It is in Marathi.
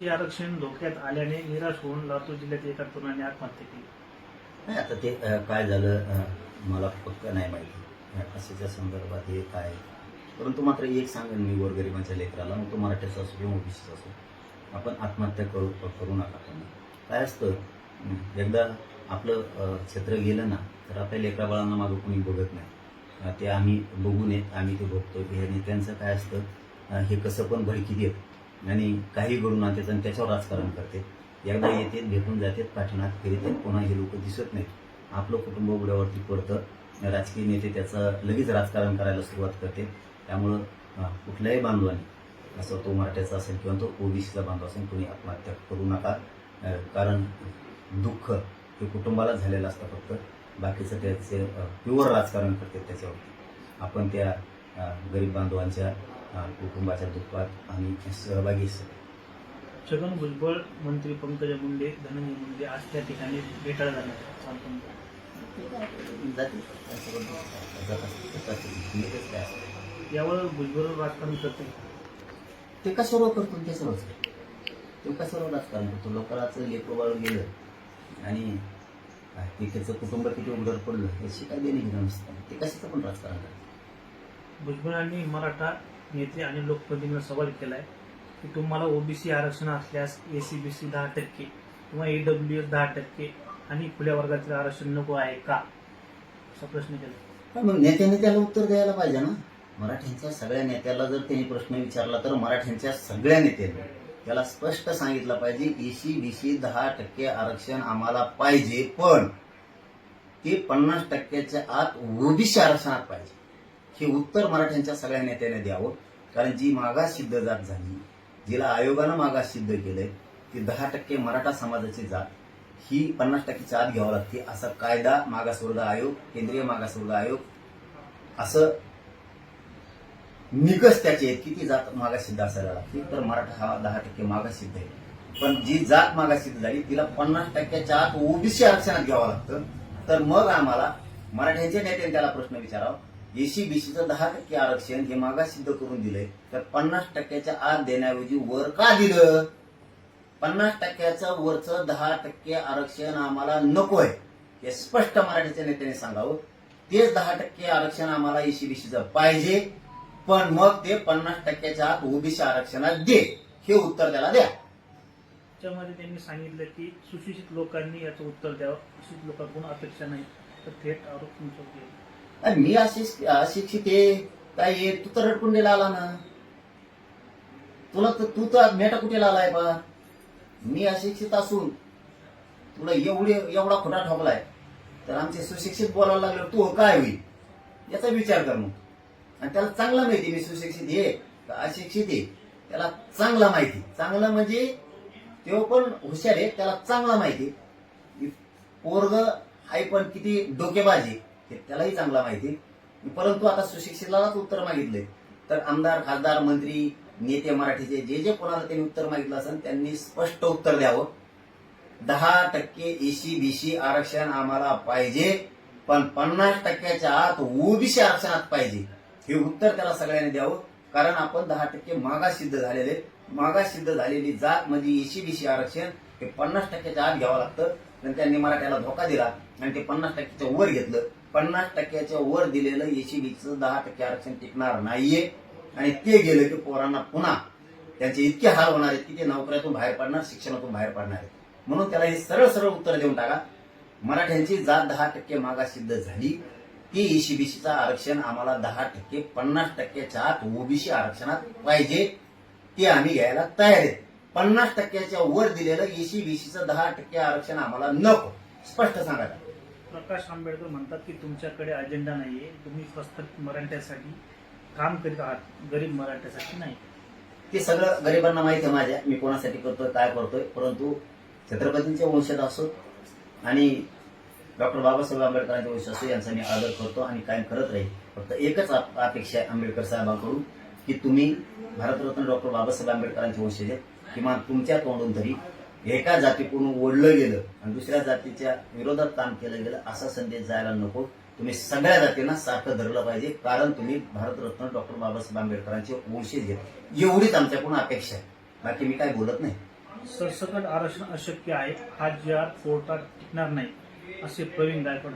हे आरक्षण धोक्यात आल्याने निराश होऊन लातूर जिल्ह्यात एका तरुणाने आत्महत्या केली. नाही आता ते अ, काय झालं अ, मला पक्कं नाही माहिती. कशाच्या संदर्भात हे काय? परंतु मात्र एक सांगेन मी गोरगरिबांच्या लेकराला मग तो मराठ्याचा असो किंवा ओबीसीचा असो. आपण आत्महत्या करू करू नका पण काय असतं अं, एकदा आपलं अ, क्षेत्र गेलं ना तर आपल्या लेकरा बाळांना मागं कोणी बघत नाही. अ, ते आम्ही बघू नयेत आम्ही ते बघतो हे नेत्यांचं काय असतं अ, हे कसं पण भडकी देत. आणि काही घडून आणतात आणि त्याच्यावर राजकारण करते. एकदा येतात भेटून जातात पाठणात फिरतात पुन्हा हे लोक दिसत नाहीत. आपलं कुटुंब उड्यावरती पडतं. राजकीय नेते त्याचं लगेच राजकारण करायला सुरुवात करते. त्यामुळं कुठल्याही बांधवाने असं तो मराठ्याचा असेल किंवा तो ओबीसीचा बांधव असेल कोणी आत्महत्या करू नका. कारण दुःख हे कुटुंबाला झालेलं असतं फक्त. बाकीचं त्याचे प्युअर राजकारण करते त्याच्यावरती. आपण त्या गरीब बांधवांच्या कुटुंबाच्या दुःखात आणि सहभागी. छगन भुजबळ मंत्री पंकजा मुंडे धनंजय मुंडे आज त्या ठिकाणी भेटायला जाणार यावर भुजबळ राजकारण करते ते कशावर करतो ते सर्वच ते कशावर राजकारण करतो? लोकांचं बाळ गेलं आणि ते त्याचं कुटुंब किती उघडर पडलं याची काय देणे नसतं ते कशाचं पण राजकारण करतं भुजबळांनी मराठा नेते आणि लोकप्रतिनिधींना सवाल केलाय की तुम्हाला ओबीसी आरक्षण असल्यास एसीबीसी दहा टक्के किंवा ईडब्ल्यू एस दहा टक्के आणि खुल्या वर्गातील आरक्षण नको आहे का? असा प्रश्न केला. मग नेत्याने त्याला उत्तर द्यायला पाहिजे ना. मराठ्यांच्या सगळ्या नेत्याला जर त्यांनी प्रश्न विचारला तर मराठ्यांच्या सगळ्या नेत्यांनी त्याला स्पष्ट सांगितलं पाहिजे एसी बीसी दहा टक्के आरक्षण आम्हाला पाहिजे. पण ते पन्नास टक्क्याच्या आत ओबीसी आरक्षणात पाहिजे. हे उत्तर मराठ्यांच्या सगळ्या नेत्याने द्यावं. कारण जी मागास सिद्ध जात झाली जिला आयोगानं मागास सिद्ध केलंय ती दहा टक्के मराठा समाजाची जात. ही पन्नास टक्केच्या आत घ्यावं लागते असा कायदा मागासवर्ग आयोग केंद्रीय मागासवर्ग आयोग असं निकष त्याचे आहेत की ती जात मागासिद्ध असायला लागते. तर मराठा हा दहा टक्के मागासिद्ध आहे. पण जी जात मागासिद्ध झाली तिला पन्नास टक्क्याच्या आत ओबीसी आरक्षणात घ्यावं लागतं. तर मग आम्हाला मराठ्यांच्या नेत्याने त्याला प्रश्न विचारावा. एसी बीसीचं दहा टक्के आरक्षण हे मागासिद्ध करून दिलंय. तर पन्नास टक्क्याच्या आत देण्याऐवजी वर का दिलं? पन्नास टक्क्याचं वरचं दहा टक्के आरक्षण आम्हाला नकोय. हे स्पष्ट मराठीच्या नेत्याने सांगावं. तेच दहा टक्के आरक्षण आम्हाला एसी बीसीचं पाहिजे. पण मग ते पन्नास टक्क्याच्या आत ओबीसी आरक्षणात दे. हे उत्तर त्याला द्या. त्याच्यामध्ये त्यांनी सांगितलं की सुशिक्षित लोकांनी याचं उत्तर द्यावं. सुशिक्षित लोकांकडून अपेक्षा नाही. तर थेट आरोप तुमच्यावर अरे मी अशिक्षित अशिक्षित. आहे काय आहे तू तर रडकुंडीला आला ना. तुला तर तू तर मेटा कुठे आलाय बा? मी अशिक्षित असून तुला एवढे एवढा खोटा ठोकलाय. तर आमचे सुशिक्षित बोलायला लागले तू काय होईल? याचा विचार कर मग. आणि त्याला चांगला माहिती मी सुशिक्षित हे का अशिक्षित आहे? त्याला चांगला माहिती चांगलं म्हणजे तो पण हुशार आहे त्याला चांगला माहिती आहे. पोरग आहे पण किती डोकेबाजी हे त्यालाही चांगला माहिती. परंतु आता सुशिक्षितालाच उत्तर मागितले तर आमदार खासदार मंत्री नेते मराठीचे जे जे कोणाला त्यांनी उत्तर मागितलं असेल त्यांनी स्पष्ट उत्तर द्यावं. दहा टक्के एसी बीसी आरक्षण आम्हाला पाहिजे पण पन्नास टक्क्याच्या आत ओबीसी आरक्षणात पाहिजे. हे उत्तर त्याला सगळ्यांनी द्यावं. कारण आपण दहा टक्के मागास सिद्ध झालेले मागास सिद्ध झालेली जात म्हणजे एसी बीसी आरक्षण हे पन्नास टक्क्याच्या आत घ्यावं लागतं. आणि त्यांनी मराठ्याला धोका दिला आणि ते पन्नास टक्क्याच्या वर घेतलं. पन्नास टक्क्याच्या वर दिलेलं एसीबीचं दहा टक्के आरक्षण टिकणार नाहीये. आणि ते गेलं की पोरांना पुन्हा त्यांचे इतके हाल होणार आहेत की ते नोकऱ्यातून बाहेर पडणार शिक्षणातून बाहेर पडणार आहेत. म्हणून त्याला हे सरळ सरळ उत्तर देऊन टाका. मराठ्यांची जात दहा टक्के मागास सिद्ध झाली. ती ईसीबीसीचं आरक्षण आम्हाला दहा टक्के पन्नास टक्क्याच्या आत ओबीसी आरक्षणात पाहिजे. ते आम्ही घ्यायला तयार आहेत. पन्नास टक्क्याच्या वर दिलेलं एसीबीसीचं दहा टक्के आरक्षण आम्हाला नको. स्पष्ट सांगा प्रकाश आंबेडकर म्हणतात की तुमच्याकडे अजेंडा नाही आहे तुम्ही फक्त मराठ्यासाठी काम करीत आहात. गरीब मराठ्यासाठी नाही. ते सगळं गरिबांना माहिती आहे माझ्या. मी कोणासाठी करतोय काय करतोय. परंतु छत्रपतींचे वंशज असो आणि डॉक्टर बाबासाहेब आंबेडकरांचे वंश असो यांचा मी आदर करतो आणि कायम करत राहील. फक्त एकच आप- अपेक्षा आहे आंबेडकर साहेबांकडून की तुम्ही भारतरत्न डॉक्टर बाबासाहेब आंबेडकरांचे वंशज आहेत. किमान तुमच्या तोंडून तरी एका जातीकडून ओढलं गेलं आणि दुसऱ्या जातीच्या विरोधात काम केलं गेलं असा संदेश जायला नको. तुम्ही सगळ्या जातींना सारखं धरलं पाहिजे कारण तुम्ही भारतरत्न डॉक्टर बाबासाहेब आंबेडकरांचे वंशज घेत एवढीच आमच्याकडून अपेक्षा आहे. बाकी मी काय बोलत नाही. सरसकट आरक्षण अशक्य आहे. हा जी आर कोर्टात टिकणार नाही असे प्रवीण गायकवाड